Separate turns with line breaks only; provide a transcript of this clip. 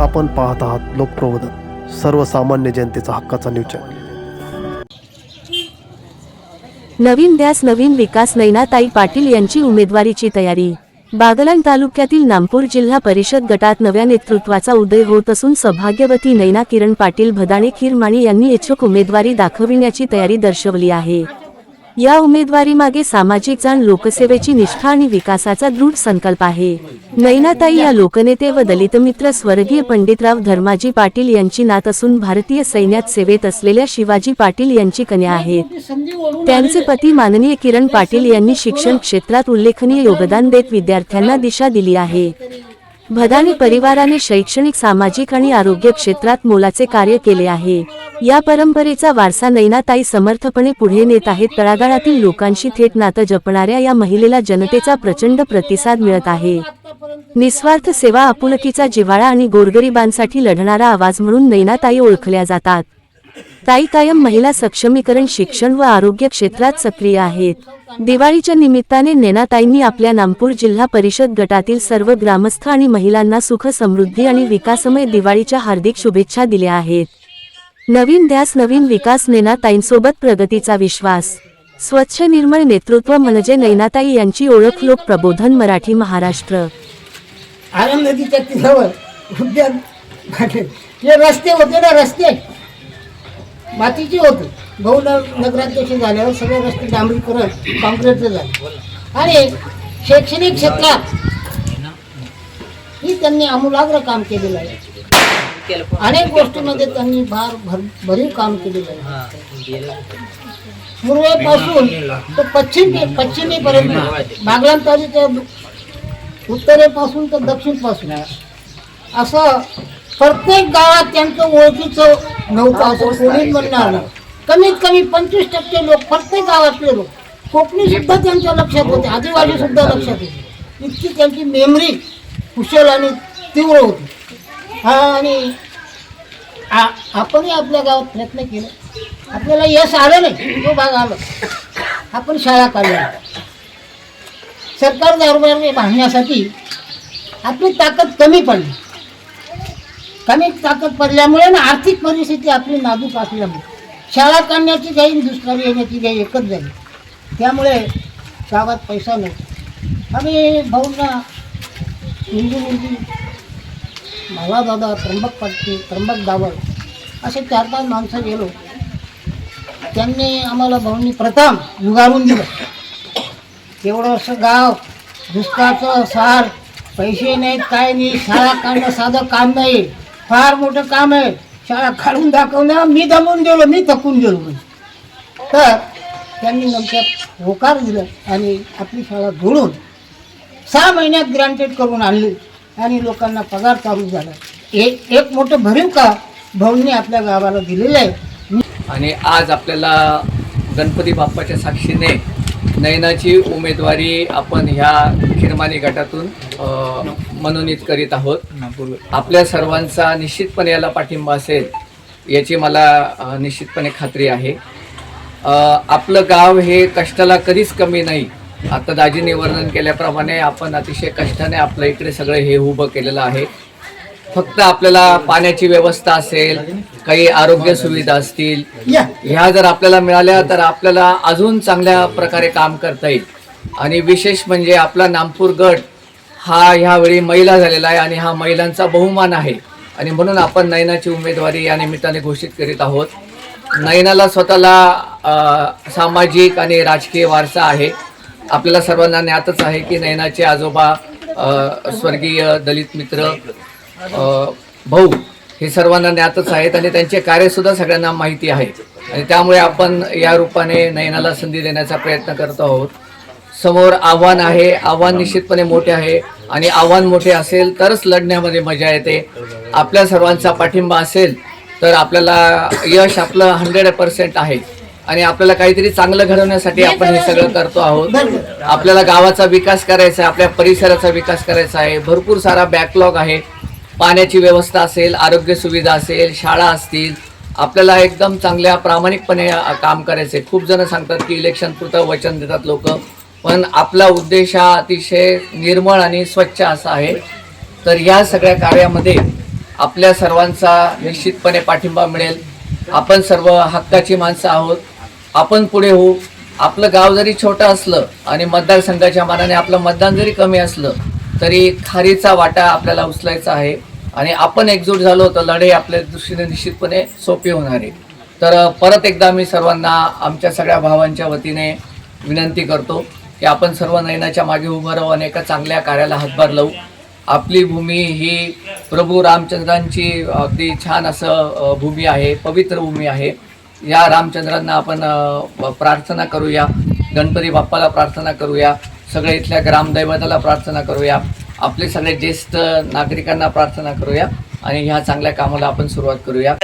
आपण पाहत आहात लोकप्रबोधन सर्वसामान्य जनतेचा हक्काचा न्यूज चॅनल
नवीन द्यास नवीन विकास नैनाताई पाटील यांची उमेदवारीची तयारी. बागलाण तालुक्यातील नामपूर जिल्हा परिषद गटात नव्या नेतृत्वाचा उदय होत असून सौभाग्यवती नैना किरण पाटील भदाणे खिरमाणी यांनी इच्छुक उमेदवारी दाखविण्याची तयारी दर्शवली आहे. या उमेदवारीमागे सामाजिक जाण लोकसेवेची निष्ठा आणि विकासाचा दृढ संकल्प आहे. नैनाताई या लोकनेते व दलित मित्र स्वर्गीय पंडितराव धर्माजी पाटील यांची नात असून भारतीय सैन्यात सेवेत असलेल्या शिवाजी पाटील यांची कन्या आहेत. त्यांचे पती माननीय किरण पाटील यांनी शिक्षण क्षेत्रात उल्लेखनीय योगदान देत विद्यार्थ्यांना दिशा दिली आहे. भदानी परिवाराने शैक्षणिक सामाजिक आणि आरोग्य क्षेत्रात मोलाचे कार्य केले आहे. या परंपरेचा वारसा नैनाताई समर्थपणे पुढे नेत आहेत. तळागाळातील लोकांशी थेट नातं जपणाऱ्या या महिलेला जनतेचा प्रचंड प्रतिसाद मिळत आहे. निस्वार्थ सेवा आपुलकीचा जिव्हाळा आणि गोरगरिबांसाठी लढणारा आवाज म्हणून नैनाताई ओळखल्या जातात. ताई कायम महिला सक्षमीकरण शिक्षण व आरोग्य क्षेत्रात सक्रिय आहेत. दिवाळीच्या निमित्ताने नेनाताईंनी आपल्या नामपूर जिल्हा परिषद गटातील सर्व ग्रामस्थ आणि महिलांना सुख समृद्धी आणि विकासमय दिवाळीच्या हार्दिक शुभेच्छा दिल्या आहेत. नवीन ध्यास नवीन विकास नेनाताईंसोबत प्रगतीचा विश्वास. स्वच्छ निर्मळ नेतृत्व म्हणजे नैनाताई यांची ओळख लोक प्रबोधन मराठी महाराष्ट्र.
आनंद नदीच्या तीरावर उद्यान हे रस्ते होते ना रस्ते? मातीचे होते. भाऊ नगराध्यक्ष झाल्यावर सगळे रस्ते डांबरीकरण कॉन्क्रीटचे झाले. आणि शैक्षणिक क्षेत्रात ही त्यांनी आमूलाग्र काम केलेलं आहे. अनेक गोष्टींमध्ये त्यांनी भार भर भरीव काम केलेलं आहे. पूर्वेपासून तर पश्चिम पश्चिमेपर्यंत बागलाण तालुक्या उत्तरेपासून तर दक्षिणपासून. असं प्रत्येक गावात त्यांचं ओळखीचं नव्हतं असं कोणीच म्हणणार कमीत कमी पंचवीस टक्के लोक प्रत्येक गावातले लोक. कोकणी सुद्धा त्यांच्या लक्षात होते. आदिवासी सुद्धा लक्षात होते. इतकी त्यांची मेमरी कुशल आणि तीव्र होती. हा आणि आपणही आपल्या गावात प्रयत्न केला. आपल्याला यश आलं नाही तो भाग आलो. आपण शाळा काढल्या सरकार दरबार भांडण्यासाठी आपली ताकद कमी पडली. कमी ताकद पडल्यामुळे ना आर्थिक परिस्थिती आपली नाजूक असल्यामुळे. शाळा काढण्याची काही दुष्काळी येण्याची काही एकच झाली त्यामुळे गावात पैसा नव्हता आम्ही भाऊंना हिंदू मुलगी मला दादा त्र्यंबक पाटील त्र्यंबक दावळ असे चार पाच माणसं गेलो. त्यांनी आम्हाला भाऊंनी प्रथम युगारून दिलं. एवढं असं गाव दुष्काळचं सार पैसे नाहीत काय नाही शाळा काढणं साधं काम नाही. फार मोठं काम आहे. शाळा काढून दाखवणं मी दमून गेलो मी थकून गेलो म्हणजे. तर त्यांनी नंतर होकार दिलं आणि आपली शाळा जोडून सहा महिन्यात ग्रँटेड करून आणली. आणि लोकांना पगार चालू झाला. एक एक मोठं भरीव का भाऊंनी आपल्या गावाला दिलेलं आहे?
आणि आज आपल्याला गणपती बाप्पाच्या साक्षीने नयनाची उमेदवारी आपण ह्या खिरमानी गटातून मनोनीत करीत आहोत. आपल्या सर्वांचा निश्चितपणे याला पाठिंबा असेल याची मला निश्चितपणे खात्री आहे. आपलं गाव हे कष्टाला कधीच कमी नाही. आता दाजीने वर्णन केल्याप्रमाणे आपण अतिशय कष्टाने आपलं इकडे सगळं हे उभं केलेलं आहे. फक्त आपल्याला पाण्याची व्यवस्था असेल काही आरोग्य सुविधा असतील ह्या जर आपल्याला मिळाल्या तर आपल्याला अजून चांगल्या प्रकारे काम करता येईल. आणि विशेष म्हणजे आपला नामपूर गट हा ह्यावेळी महिला झालेला आहे आणि हा महिलांचा बहुमान आहे. आणि म्हणून आपण नयनाची उमेदवारी या निमित्ताने घोषित करीत आहोत. नयनाला स्वतःला सामाजिक आणि राजकीय वारसा आहे. आपल्याला सर्वांना ज्ञातच आहे की नयनाचे आजोबा स्वर्गीय दलित मित्र भाऊ हे सर्वांना ज्ञातच आहेत आणि त्यांचे कार्यसुद्धा सगळ्यांना माहिती आहे. आणि त्यामुळे आपण या रूपाने नयनाला संधी देण्याचा प्रयत्न करत आहोत. समोर आव्हान आहे आव्हान निश्चितपणे मोठे आहे आणि आव्हान मोठे असेल तरच लढण्यामध्ये मजा येते. आपल्या सर्वांचा पाठिंबा असेल तर आपल्याला यश आपलं हंड्रेड पर्सेंट आहे. आणि आपल्याला काहीतरी चांगलं घडवण्यासाठी आपण हे सगळं करतो आहोत. आपल्याला गावाचा विकास करायचा आहे आपल्या परिसराचा विकास करायचा आहे भरपूर सारा बॅकलॉग आहे. पाण्याची व्यवस्था असेल आरोग्य सुविधा असेल शाळा असतील आपल्याला एकदम चांगल्या प्रामाणिकपणे काम करायचं आहे खूप जण सांगतात की इलेक्शन पुरतं वचन देतात लोक पण आपला उद्देश हा अतिशय निर्मळ आणि स्वच्छ असा आहे. तर या सगळ्या कार्यामध्ये आपल्या सर्वांचा निश्चितपणे पाठिंबा मिळेल. आपण सर्व हक्काची माणसं आहोत. आपण पुढे होऊ. आपलं गाव जरी छोटं असलं आणि मतदारसंघाच्या मानाने आपलं मतदान जरी कमी असलं तरी खारीचा वाटा आपल्याला उचलायचा आहे. आणि आपण एकजूट झालो तर लढे आपल्या दृष्टीने निश्चितपणे सोपी होणार आहे. तर परत एकदा मी सर्वांना आमच्या सगळ्या भावांच्या वतीने विनंती करतो की आपण सर्व नयनाच्या मागे उभं राहू आणि एका चांगल्या कार्याला हातभार लावू. आपली भूमी ही प्रभू रामचंद्रांची अगदी छान असं भूमी आहे पवित्र भूमी आहे. या रामचंद्रांना आपण प्रार्थना करूया. गणपती बाप्पाला प्रार्थना करूया. सगळे इथल्या ग्रामदैवताला प्रार्थना करूया. आपले सगळे ज्येष्ठ नागरिकांना प्रार्थना करूया. आणि ह्या चांगल्या कामाला आपण सुरुवात करूया.